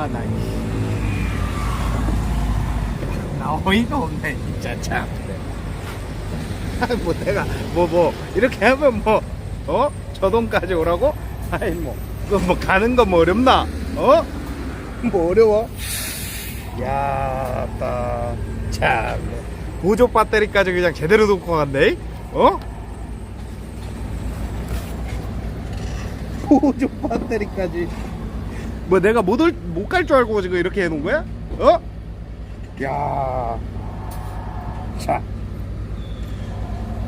아나 나 어이가 없네 진짜 참. 뭐 내가 뭐 뭐 이렇게 하면 뭐 어? 저동까지 오라고? 아이 뭐 그거 뭐 가는 거 뭐 어렵나? 어? 뭐 어려워? 야, 따, 참. 보조 배터리까지 그냥 제대로 놓고 갔네? 어? 보조 배터리까지. 뭐 내가 못 올, 못갈 줄 알고 지금 이렇게 해놓은 거야? 어? 야. 자.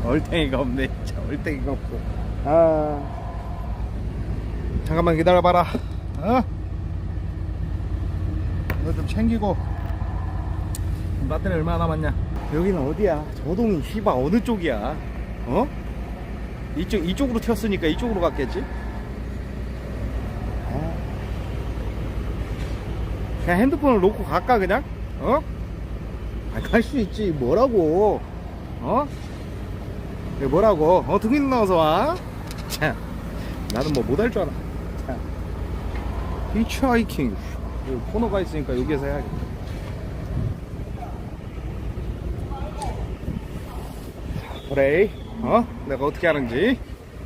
얼탱이가 없네. 진짜 얼탱이가 없어. 아. 잠깐만 기다려봐라. 어? 이거 좀 챙기고. 배터리 얼마나 남았냐? 여기는 어디야? 저동이 씨발 어느 쪽이야? 어? 이쪽 이쪽으로 튀었으니까 이쪽으로 갔겠지? 그냥 핸드폰을 놓고 갈까 그냥? 어? 아, 갈 수 있지 뭐라고 어? 뭐라고 어 등인 나와서 와? 참 나는 뭐 못할 줄 알아 참 히치 하이킹 여기 코너가 있으니까 여기에서 해야겠다 그래 어? 내가 어떻게 하는지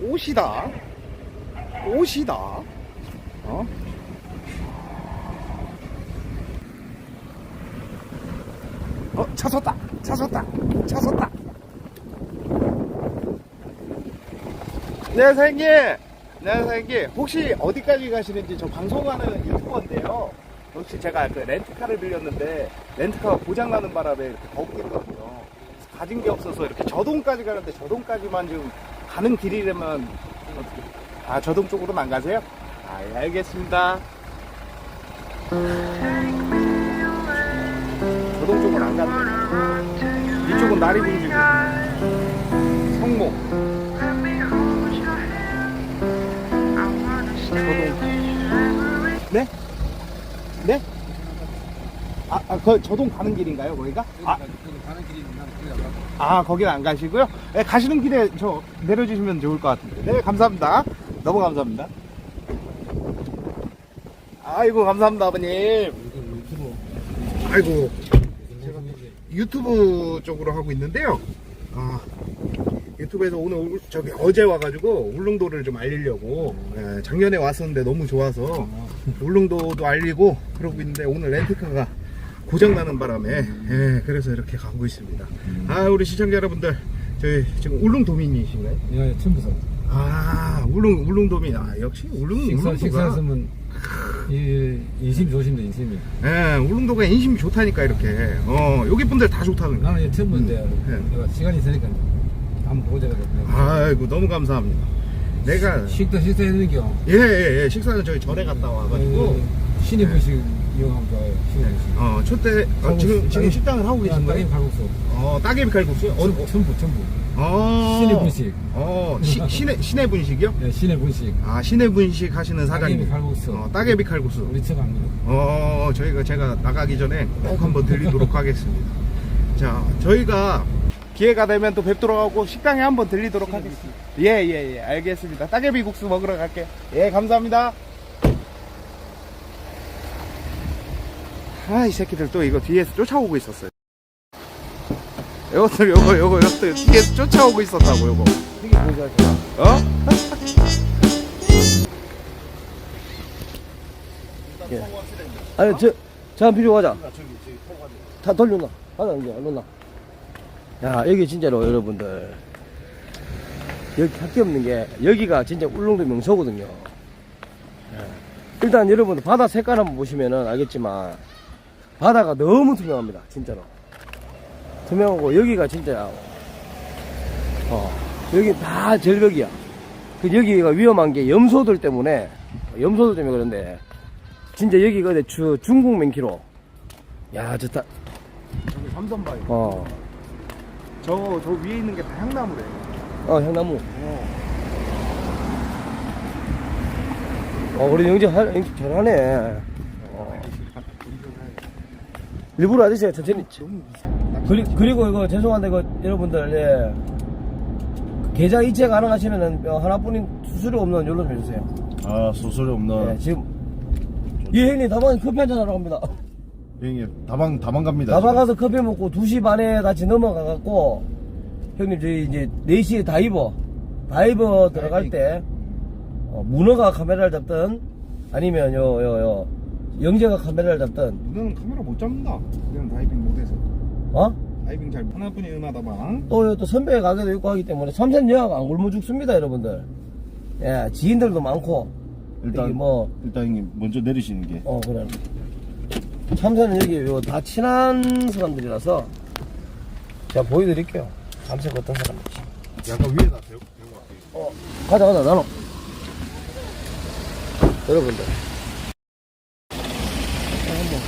옷이다 옷이다 어? 어, 차 섰다. 차 섰다. 차 섰다. 네, 사장님. 네, 사장님. 혹시 어디까지 가시는지 저 방송하는 유튜버인데요. 혹시 제가 그 렌트카를 빌렸는데 렌트카가 고장나는 바람에 이렇게. 그래서 가진 게 없어서 이렇게 저동까지 가는데 저동까지만 지금 가는 길이라면 어떻게? 아, 저동 쪽으로는 안 가세요? 아, 예, 알겠습니다. 저 동 쪽은 안 간대. 이쪽은 날이 분지고 성목 네? 네? 아, 아, 그 저동 가는 길인가요, 거기가? 아, 아 거기는 안 가시고요? 네, 가시는 길에 저 내려주시면 좋을 것 같은데. 네, 감사합니다. 너무 감사합니다. 아이고, 감사합니다, 아버님. 아이고, 제가 유튜브 쪽으로 하고 있는데요. 아, 유튜브에서 오늘 울- 저기 어제 와가지고 울릉도를 좀 알리려고 예, 작년에 왔었는데 너무 좋아서 울릉도도 알리고 그러고 있는데 오늘 렌트카가 고장 나는 바람에 예, 그래서 이렇게 가고 있습니다. 아 우리 시청자 여러분들 저희 지금 울릉도민이신가요? 예, 첨부서. 아 울릉 울릉도민 아 역시 울릉 식사, 울릉도가 식사 이, 인심 조심도 인심이. 예, 울릉도가 인심이 좋다니까 이렇게 어 여기 분들 다 좋다는 거. 나는 이제 첨부인데, 음, 내가 시간이 있으니까 한번 보자. 아이고 너무 감사합니다. 내가 식도 식사했는 겨. 예예예 예, 식사는 저희 절에 갔다 와가지고 신의 분식 좋아요. 신의 분식. 어 초대 어, 지금 있- 지금 식당을 하고 계신 딸기 거예요? 칼국수. 어 따개비 칼국수요? 어, 첨부, 첨부, 첨부. 어 신의 분식. 어 시, 신의 신의 분식이요? 예, 신의 분식. 아 신의 분식 하시는 사장님. 따개비 칼국수. 어 따개비 칼국수. 우리 척 합니다. 어 저희가 제가 나가기 전에 꼭 한번 들리도록 하겠습니다. 자 저희가 기회가 되면 또 뵙도록 하고 식당에 한번 들리도록 하겠습니다. 예 예예 예, 알겠습니다. 따개비 국수 먹으러 갈게요. 예 감사합니다. 아 이 새끼들 또 이거 뒤에서 쫓아오고 있었어요. 요것들 요거 요거 요것들 뒤에서 쫓아오고 있었다고 요거. 이게 뭐죠? 어? 아니 저, 저한 필요 가자. 다 돌려놔. 가자 이제 얼른 놔. 야 여기 진짜로 여러분들 여기 할 게 없는 게 여기가 진짜 울릉도 명소거든요. 예. 일단 여러분들 바다 색깔 한번 보시면은 알겠지만 바다가 너무 투명합니다. 진짜로. 투명하고 여기가 진짜 어 여기 다 절벽이야. 그 여기가 위험한 게 염소들 때문에 염소들 때문에 그런데 진짜 여기가 주, 중국 맹키로. 야, 좋다. 여기 삼선바위. 어. 저, 저 위에 있는 게 다 향나무래. 어, 향나무. 어, 우리 영재 할, 영재 잘하네. 어. 일부러 아저씨가 천천히. 그리, 그리고 이거 죄송한데, 이거 여러분들, 예. 계좌 이체 가능하시면은 어, 하나뿐인 수수료 없는 연락 좀 해주세요. 아 소설이 없나 예, 지금. 이 형님 다방에 커피 한잔 하러 갑니다. 형님 다방 다방 갑니다 다방 가서 커피 먹고 2시 반에 같이 넘어가 갖고, 형님 저희 이제 4시에 다이버, 다이버 들어갈 때, 어, 문어가 카메라를 잡든, 아니면 요, 요, 요, 영재가 카메라를 잡든, 문어는 카메라 못 잡는다. 그냥 다이빙 못해서. 어? 다이빙 잘 하나뿐이 은하다방. 또, 또 선배 가게도 있고 하기 때문에 삼선 여하가 안 굶어 죽습니다, 여러분들. 예, 지인들도 많고, 일단 여기 뭐, 일단 형님 먼저 내리시는 게 어, 그래. 참새는 여기 요 다 친한 사람들이라서, 제가 보여드릴게요. 참새가 어떤 사람인지. 약간 위에다 대고 대고 갈게요 어, 가자, 가자, 나눠. 여러분들. 자, 한번.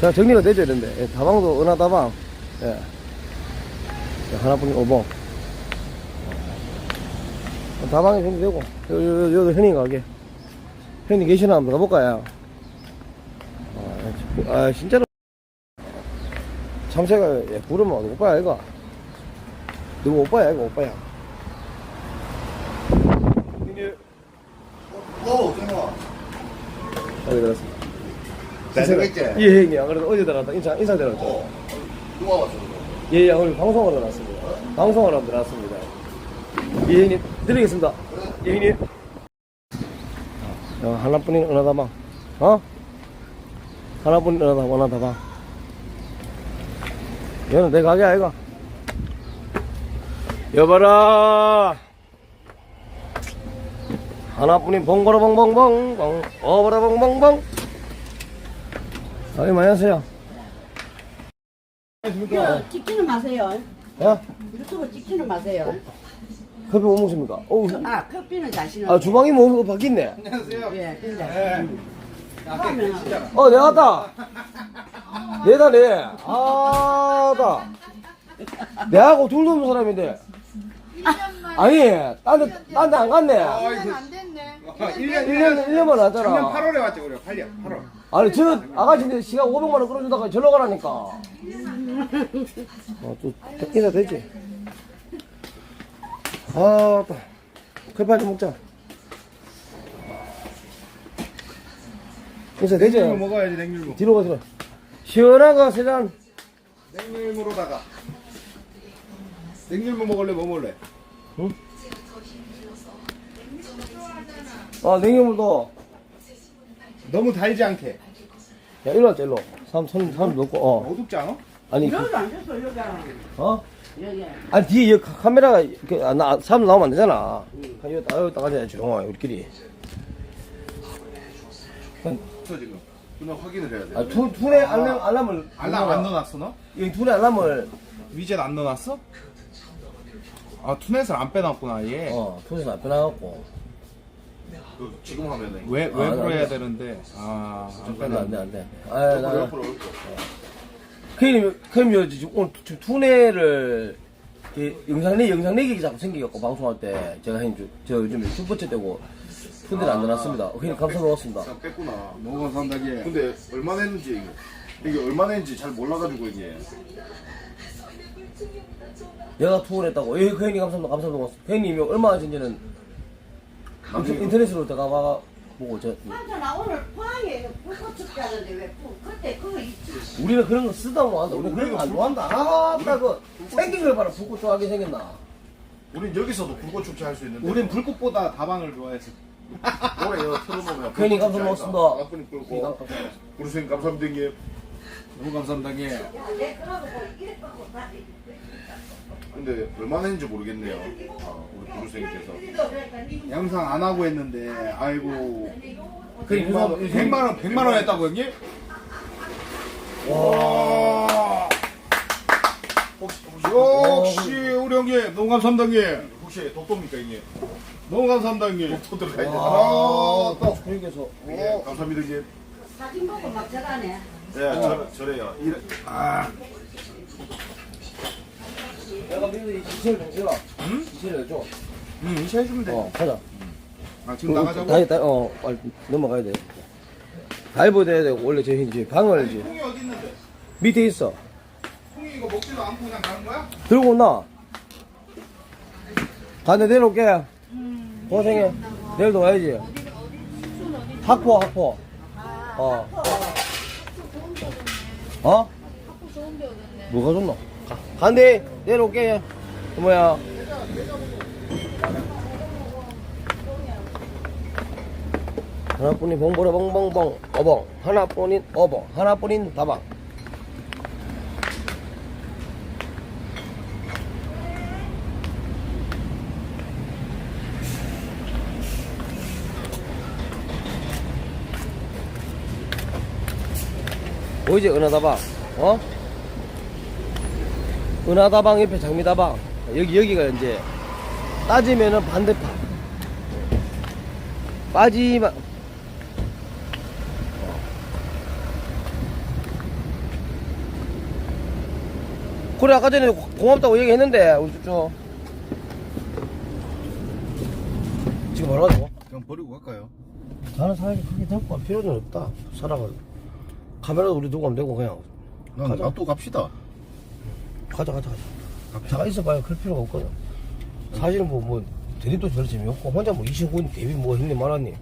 자, 정리가 되줘야 된대. 예, 다방도 은하다방. 예. 자, 하나뿐인 오봉. 어, 다방이 정리되고. 요, 요, 요, 요, 현이 가게. 현이 계시나 한번 가볼까요? 아, 아, 진짜로. 참새가, 예, 부르면 오빠야, 이거. 누구 오빠야, 이거 오빠야. 오 정아 여기 들었습니다. 잘 되겠지 예, 형님. 안 그래도 어제 들어갔다 인사, 인사 드렸죠. 누가 왔어 예, 예, 오늘 방송하러 나왔습니다. 방송하러 나왔습니다. 예, 형님. 드리겠습니다. 예, 형님. 어, 하나뿐인 은하다방. 어? 하나뿐인 은하다방, 은하다방. 얘는 내 가게 아이가? 여봐라! 하나뿐인 봉보라 봉봉봉 봉, 어보라 봉봉봉. 아이, 많이 하세요. 이거 찍지는 마세요. 야, 유튜브 찍지는 마세요. 커피 못 먹습니까? 어우, 아, 커피는 자신은. 아, 주방이 뭐 바뀌네. 예, 근데. 그러면 어, 내가 왔다. 내다, 내. 아, 다. 내하고 둘 넘는 사람인데. 아니, 딴 데, 딴데 안 갔네. 아, 1년, 1년, 1년만 작년 왔잖아. 8월에 왔지, 우리 8년, 8월. 아니, 저 아가씨인데 시간 500만 원 끌어주다가 절로 가라니까. 어, 또, 인사 되지? 아, 또. 커피 한잔 먹자. 인사 되지? 냉밀무 먹어야지, 냉밀무. 뒤로 가서. 시원한 거 세 잔. 냉밀무로다가. 냉밀무 먹을래, 뭐 먹을래? 아, 냉이물도. 너무 달지 않게. 야, 일로 왔자, 일로. 사람, 사람, 사람 넣고, 어. 어둡지 않아? 아니, 그, 여기 앉았어, 여기. 어? 여기. 아니, 뒤에 여기 카- 카메라가, 그, 아, 나, 사람 나오면 안 되잖아. 아, 여기, 딱, 여기 딱 앉아야 조용하 우리끼리. 없어 지금 누나 확인을 해야 돼 아, 투, 투네 알람, 알람을. 알람 안 넣어놨어, 너? 여기 투네 알람을, 위젯 안 넣어놨어? 아, 투넷을 안 빼놨구나, 얘. 어, 투네에서 앞에 나갔고. 그, 지금 하면은 왜, 아, 웹으로 안 해야 돼. 되는데. 아, 안안 돼, 빼놨네. 안 돼, 안 돼. 아, 나, 옆으로 나. 옆으로 옆으로 형님, 형님, 지금 오늘 투- 투네를, 그 영상 내, 영상 내기 자꾸 생기갖고, 방송할 때, 제가 형님, 저, 저 요즘 첫 번째 되고, 투네를 안 넣어놨습니다. 형님, 감사 먹었습니다. 자 뺐구나 너무 감사합니다, 이게. 근데 얼마나 했는지 이게 이게 얼마나 했는지 잘 몰라가지고 이게 내가 투어를 했다고. 예, 그 형님 감사합니다. 감사합니다. 그 형님이 얼마 하신지 인터넷으로 들어가 보고 저 한참 나 오늘 포항에 불꽃 축제 하는데 왜 부- 그때 그거 있지? 우리는 그런 거 쓰다 뭐 한다. 우리는 그런 거 안 좋아한다. 아따 그 생긴 걸 봐라. 불꽃 좋아하게 생겼나. 우린 여기서도 불꽃 축제 할 수 있는데 우린 불꽃보다 다방을 좋아해서. 올해 이거 틀어놓으면 괜히 먹었습니다. 아니다. 나쁜이 괜히 끌고 감사 우리 선생님 감사합니다 형님 너무 감사합니다, 이게. 내 그러고 뭐 이래 갖고 다시. 근데 얼마나 했는지 모르겠네요 아, 우리 구루 선생님께서 영상 안 하고 했는데, 아이고. 그 100만 원, 100만 원, 100만 원 했다고, 형님? 와. 혹시 혹시 역시, 우리 형님. 너무 감사합니다, 형님. 혹시 독도입니까 형님 너무 감사합니다, 형님. 독도 들어가야 돼 아, 아, 또 그러게서. 예, 감사합니다 형님 사진 보고 막 저러네. 네 저, 저래요 이래, 아 여기서 이 지체를 좀 세워. 지체를 해줘. 응, 인쇄해주면 돼. 어, 가자. 아, 지금 나가자고? 다이, 다이, 어, 빨리 넘어가야 돼. 다이브 돼야 돼. 원래 저, 이제 방을 이제 콩이 어디 있는데? 밑에 있어. 콩이 이거 먹지도 않고 그냥 가는 거야? 들고 온나? 가는데 내려올게. 고생해. 내일도 와야지. 학포, 학포. 어. 어? 뭐가 좋노? 가. 간대. 내려올게. 그 뭐야. 하나뿐인 봉보라 봉봉봉 어봉 하나뿐인 어봉 하나뿐인 다방 보이지 은하다방 어? 은하다방 옆에 장미다방 여기 여기가 이제 따지면은 반대파 빠지만 그래 아까 전에 고- 고맙다고 얘기했는데 우리 쭈쭈 지금 뭐라고 하고? 그냥 버리고 갈까요? 나는 사람이 크게 데리고 갈 필요는 없다 살아가 카메라도 우리 두고 가면 되고 그냥 난 가자. 놔두고 갑시다. 가자 가자 가자. 자가 있어봐야 클 필요가 없거든. 사실은 뭐, 뭐 대립도 별로 재미없고 혼자 뭐 29인 대비 뭐 형님 말았니.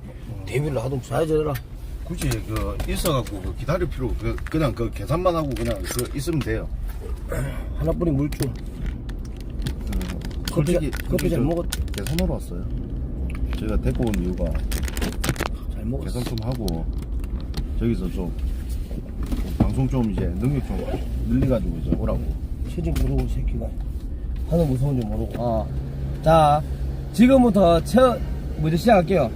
대비를 하든 잘 저래라. 굳이 그 있어갖고 그 기다릴 필요 그 그냥 그 계산만 하고 그냥 그 있으면 돼요. 하나뿐인 물주 커피, 솔직히 커피 잘저 먹었 계산하러 왔어요. 제가 데리고 온 이유가 잘 먹었어. 계산 좀 하고 저기서 좀 방송 좀 이제 능력 좀 늘려가지고 이제 오라고. 체중 부르고 새끼가 하늘 무서운 줄 모르고 어. 자 지금부터 첫 먼저 시작할게요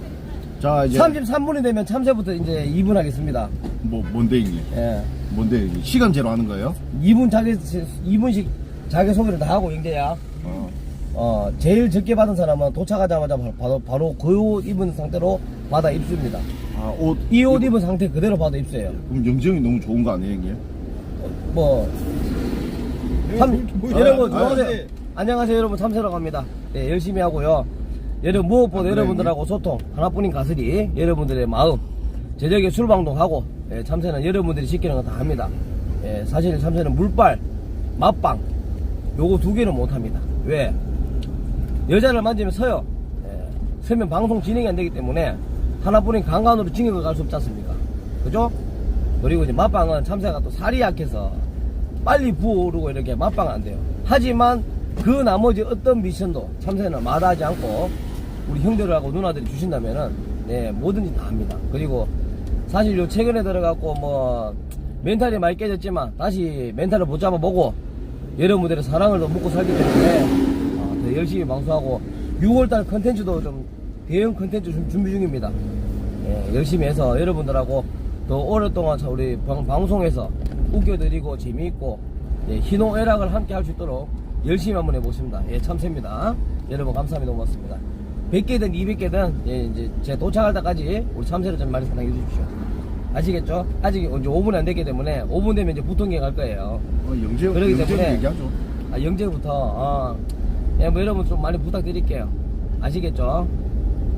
자 이제 33분이 되면 참새부터 이제 2분 하겠습니다 뭐 뭔데 이게? 예. 뭔데 이게? 시간 제로 하는 거예요? 2분 자기 2분씩 자기 소개를 다 하고 영재야 어. 어, 제일 적게 받은 사람은 도착하자마자 바로, 바로 그 옷 입은 상태로 받아 입수입니다. 아 옷. 이옷 입은 상태 그대로 받아 입수해요. 그럼 영정이 너무 좋은 거 아니에요 이게? 뭐, 참, 뭐, 여러분, 아, 들어오세요. 네. 안녕하세요, 여러분. 참새라고 합니다. 네, 열심히 하고요. 여러분, 무엇보다 아, 여러분들하고 소통, 하나뿐인 가슬이, 여러분들의 마음, 저녁에 술방송하고, 예, 참새는 여러분들이 시키는 거 다 합니다. 예, 사실 참새는 물빨, 맛방, 요거 두 개는 못 합니다. 왜? 여자를 만지면 서요. 예, 서면 방송 진행이 안 되기 때문에 하나뿐인 강간으로 징역을 갈 수 없지 않습니까? 그죠? 그리고 이제 맛방은 참새가 또 살이 약해서 빨리 부어오르고 이렇게 맛방은 안 돼요. 하지만 그 나머지 어떤 미션도 참새는 마다하지 않고 우리 형들하고 누나들이 주신다면은 네, 뭐든지 다 합니다. 그리고 사실 요 최근에 들어갖고 뭐 멘탈이 많이 깨졌지만 다시 멘탈을 붙잡아 보고 여러분들의 사랑을 더 먹고 살기 때문에 어, 더 열심히 방송하고 6월달 컨텐츠도 좀 대형 컨텐츠 좀 준비 중입니다. 예, 열심히 해서 여러분들하고 더 오랫동안 자- 우리 방, 방송에서 웃겨드리고 재미있고 예, 희노애락을 함께 할 수 있도록 열심히 한번 해보겠습니다. 예, 참새입니다. 여러분 감사합니다. 고맙습니다. 100개든 200개든 예, 이제 제 도착할 때까지 우리 참새를 좀 많이 사랑해 주십시오. 아시겠죠? 아직 이제 5분이 안 됐기 때문에 5분 되면 이제 보통에 갈 거예요. 어, 영재 그러기 영재 때문에 얘기하죠. 아, 영재부터, 어, 예, 뭐 여러분 좀 많이 부탁드릴게요. 아시겠죠?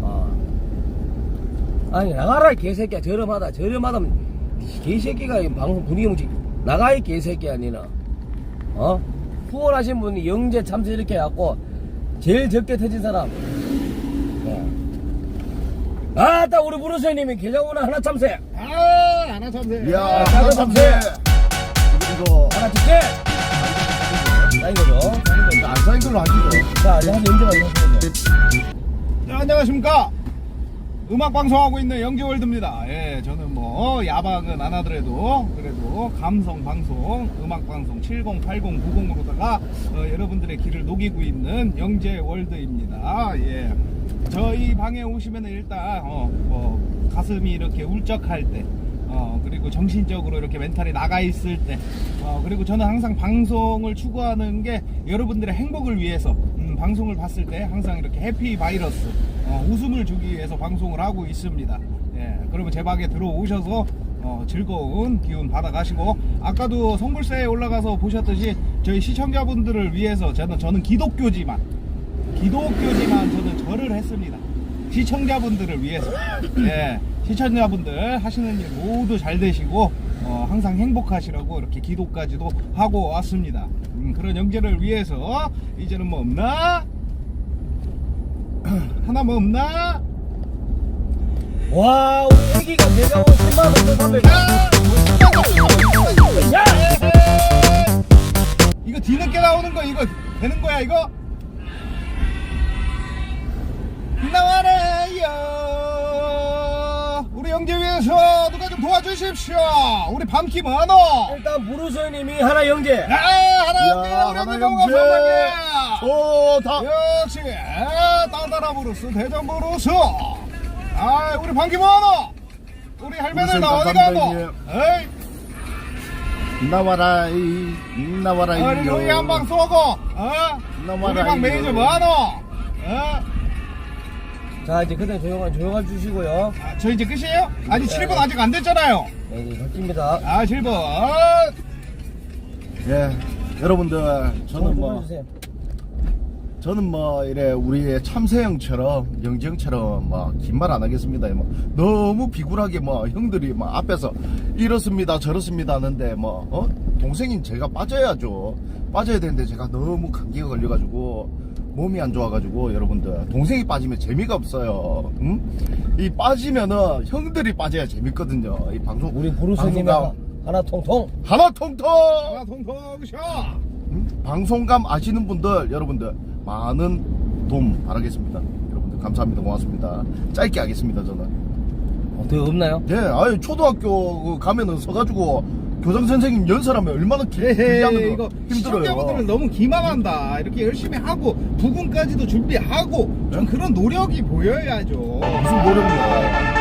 어. 아니, 나가라, 이 개새끼야. 저렴하다. 저렴하다면, 이 개새끼가 이 방송 분위기 뭉치. 나가, 이 개새끼야, 니는. 어? 후원하신 분이 영재 참새 이렇게 해갖고, 제일 적게 터진 사람. 예. 아, 딱 우리 부르스님이 계좌번호 하나 참새. 아, 하나 참새. 이야 아, 하나 참새. 참새. 이거 하나 줄게! 사인 거죠? 사인 거죠? 안 사인 걸로 하시죠. 자, 이제 한 인증만 해주세요. 네, 안녕하십니까. 음악 방송하고 있는 영지월드입니다. 예, 저는 뭐 어, 야방은 안 하더라도 그래도 감성 방송, 음악 방송 70, 80, 90으로다가 어, 여러분들의 길을 녹이고 있는 영재월드입니다. 예, 저희 방에 오시면 일단 어, 뭐 가슴이 이렇게 울적할 때. 어, 그리고 정신적으로 이렇게 멘탈이 나가 있을 때, 어, 그리고 저는 항상 방송을 추구하는 게 여러분들의 행복을 위해서, 음, 방송을 봤을 때 항상 이렇게 해피 바이러스, 어, 웃음을 주기 위해서 방송을 하고 있습니다. 예, 그러면 제 방에 들어오셔서, 어, 즐거운 기운 받아가시고 아까도 성불사에 올라가서 보셨듯이 저희 시청자분들을 위해서 저는 저는 기독교지만 기독교지만 저는 절을 했습니다. 시청자분들을 위해서 예 시청자분들 하시는 일 모두 잘 되시고 어, 항상 행복하시라고 이렇게 기도까지도 하고 왔습니다. 음, 그런 영재를 위해서 이제는 뭐 없나? 하나 뭐 없나? 와 애기가 내가 온 10만원 더 받을 야! 이거 뒤늦게 나오는 거 이거 되는 거야 이거? 나와라요 우리 영재 위해서 누가 좀 도와주십시오 우리 밤키 많어 일단 부르서님이 하나 영재 아 하나 영재 야, 우리 하나 영재 좋다. 역시 아, 따다라 부르스 대전 부르스. 아 우리 밤키 많어 우리 할매들 무슨 나 어디 감사합니다, 가노 에이. 나와라 이 나와라 우리 로이 한방 쏘고 어? 나와라, 우리 방. 매니저 뭐하노? 어? 자 이제 그냥 조용한 조용한 주시고요. 아, 저 이제 끝이에요? 아니 7분 아직 안 됐잖아요. 네 이제 덕입니다. 아 7분. 예 여러분들 저는 좀뭐 불러주세요 저는 뭐 이래 우리의 참새형처럼 영재형처럼 뭐긴말 안 하겠습니다. 뭐 너무 비굴하게 뭐 형들이 뭐 앞에서 이렇습니다 저렇습니다 하는데 뭐 어? 동생인 제가 빠져야죠. 빠져야 되는데 제가 너무 감기가 걸려가지고 몸이 안 좋아가지고 여러분들 동생이 빠지면 재미가 없어요. 응? 이 빠지면은 형들이 빠져야 재밌거든요. 이 방송 우리 부르서님이 방송감 하나, 통통 하나 통통. 하나 통통 셔 음? 방송감 아시는 분들 여러분들 많은 도움 바라겠습니다. 여러분들 감사합니다. 고맙습니다. 짧게 하겠습니다 저는. 어떻게 없나요? 네 아유 초등학교 그 가면은 서가지고 교장 선생님 연설하면 얼마나 길, 길게 하면 이거 힘들어요. 시청자분들은 너무 기만한다. 이렇게 열심히 하고 부분까지도 준비하고 좀 그런 노력이 보여야죠. 무슨 노력이야